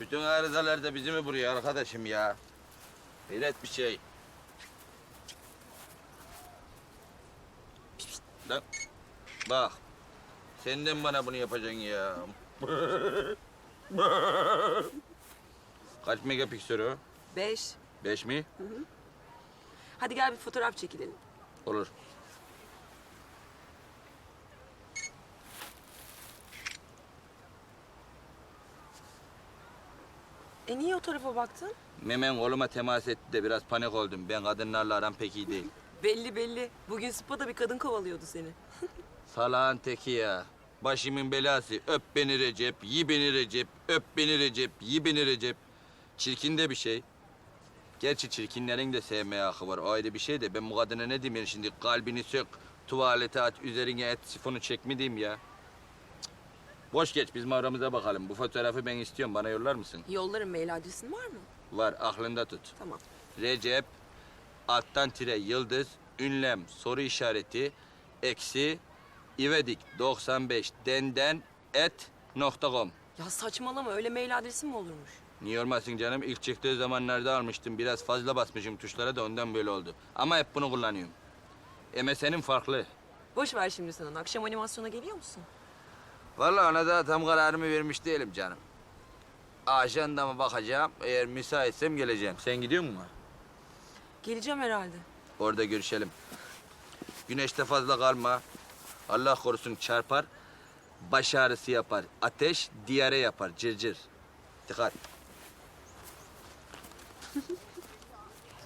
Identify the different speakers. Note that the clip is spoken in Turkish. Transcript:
Speaker 1: Bütün arızalar da bizi mi vuruyor arkadaşım ya? Hayret bir şey. Lan. Bak. Sen de mi bana bunu yapacaksın ya? Kaç megapiksel o?
Speaker 2: Beş.
Speaker 1: Beş mi?
Speaker 2: Hadi gel bir fotoğraf çekilelim.
Speaker 1: Olur.
Speaker 2: E niye o tarafa baktın?
Speaker 1: Memen koluma temas etti de biraz panik oldum. Ben kadınlarla aram pek iyi değil.
Speaker 2: Belli belli. Bugün spada bir kadın kovalıyordu seni.
Speaker 1: Salağın teki ya. Başımın belası. Öp beni Recep, yi beni Recep, öp beni Recep, yi beni Recep. Çirkin de bir şey. Gerçi çirkinlerin de sevmeye hakkı var. O ayrı bir şey de ben bu kadına ne diyeyim yani şimdi kalbini sök, tuvalete at, üzerine et, sifonu çek mi diyeyim ya? Boş geç bizim aramıza bakalım. Bu fotoğrafı ben istiyorum. Bana yollar mısın?
Speaker 2: Yolların mail adresin var mı?
Speaker 1: Var aklında tut.
Speaker 2: Tamam.
Speaker 1: Recep, alttan tire yıldız, ünlem, soru işareti, eksi, ivedik 95 denden et nokta com.
Speaker 2: Ya saçmalama öyle mail adresin mi olurmuş?
Speaker 1: Niye olmasın canım? İlk çıktığı zamanlarda almıştım. Biraz fazla basmışım tuşlara da ondan böyle oldu. Ama hep bunu kullanıyorum. MSN'in farklı.
Speaker 2: Boş ver şimdi sen onu. Akşam animasyona geliyor musun?
Speaker 1: Vallahi ona da tam kararımı vermiş değilim canım. Ajandama bakacağım. Eğer müsaitsem geleceğim. Sen gidiyor musun?
Speaker 2: Geleceğim herhalde.
Speaker 1: Orada görüşelim. Güneşte fazla kalma. Allah korusun çarpar. Baş ağrısı yapar. Ateş diyare yapar. Cırcır. Dikkat.